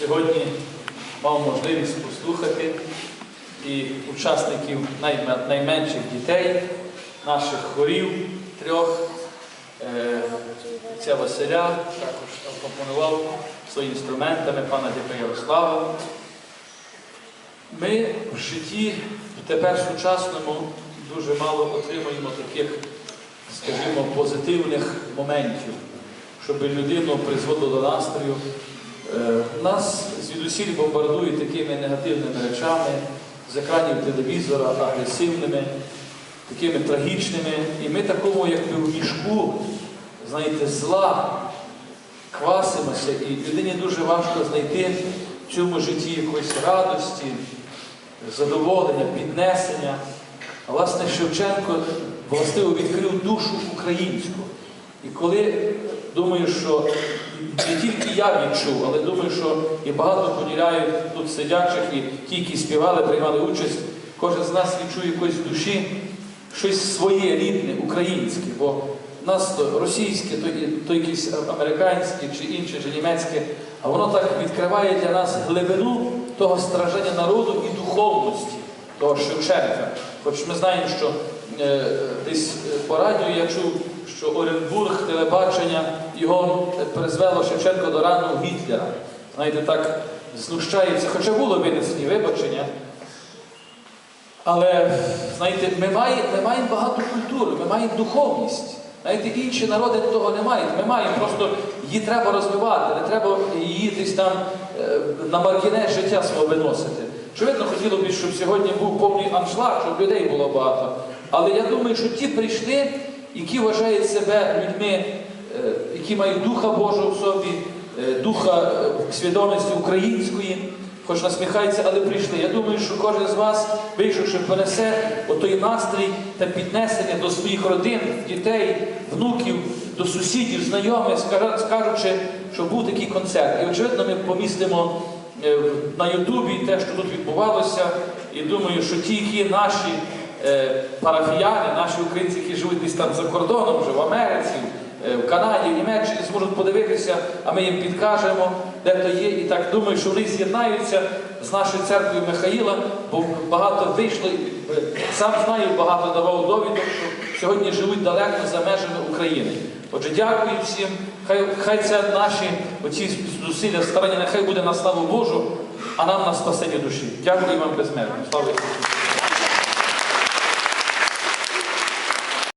сьогодні мав можливість послухати і учасників найменших дітей, наших хорів трьох. Е, Отця Василя також акомпонував своїми інструментами пана Дяка Ярослава. Ми в житті тепер сучасному дуже мало отримуємо таких, скажімо, позитивних моментів, щоб людину призводило до настрою. Е, Нас звідусіль бомбардують такими негативними речами з екранів телевізора, агресивними, такими трагічними. І ми такому, якби в мішку, знаєте, зла квасимося, і людині дуже важко знайти в цьому житті якоїсь радості, задоволення, піднесення. А власне Шевченко властиво відкрив душу українську. І коли думаю, що не тільки я відчув, але думаю, що і багато поділяють тут сидячих, і ті, які співали, приймали участь, кожен з нас відчує якоїсь душі, щось своє рідне, українське. Бо в нас то російське, то, то якесь американське чи інше, чи німецьке, а воно так відкриває для нас глибину того страждання народу і духовності того Шевченка. Хоч ми знаємо, що е, десь по радіо я чув, що Оренбург, телебачення його е, призвело Шевченко до рану Гітлера. Знаєте, так знущається, хоча було винесені вибачення. Але, знаєте, ми маємо, ми маємо багато культури, ми маємо духовність. Знаєте, інші народи того не мають. Ми маємо, просто її треба розвивати, не треба її десь там е, на маргінець життя свого виносити. Очевидно, хотіло б, щоб сьогодні був повний аншлаг, щоб людей було багато. Але я думаю, що ті прийшли, які вважають себе людьми, е, які мають Духа Божого в собі, е, духа е, свідомості української, хоч насміхається, але прийшли. Я думаю, що кожен з вас, вийшовши, понесе отой настрій та піднесення до своїх родин, дітей, внуків, до сусідів, знайомих, скажучи, що був такий концерт. І очевидно, ми помістимо на Ютубі те, що тут відбувалося. І думаю, що ті, які наші парафіяни, наші українці, які живуть десь там за кордоном, вже в Америці, е, в Канаді, в Німеччині, зможуть подивитися, а ми їм підкажемо, де то є. І так думаю, що вони з'єднаються з нашою церквою Михаїла, бо багато вийшло, е, сам знаю, багато давав довідок, що сьогодні живуть далеко за межами України. Отже, дякую всім. Хай, хай це наші оці зусилля, старання, нехай буде на славу Божу, а нам на спасення душі. Дякую вам безмежно. Слава Ісусу!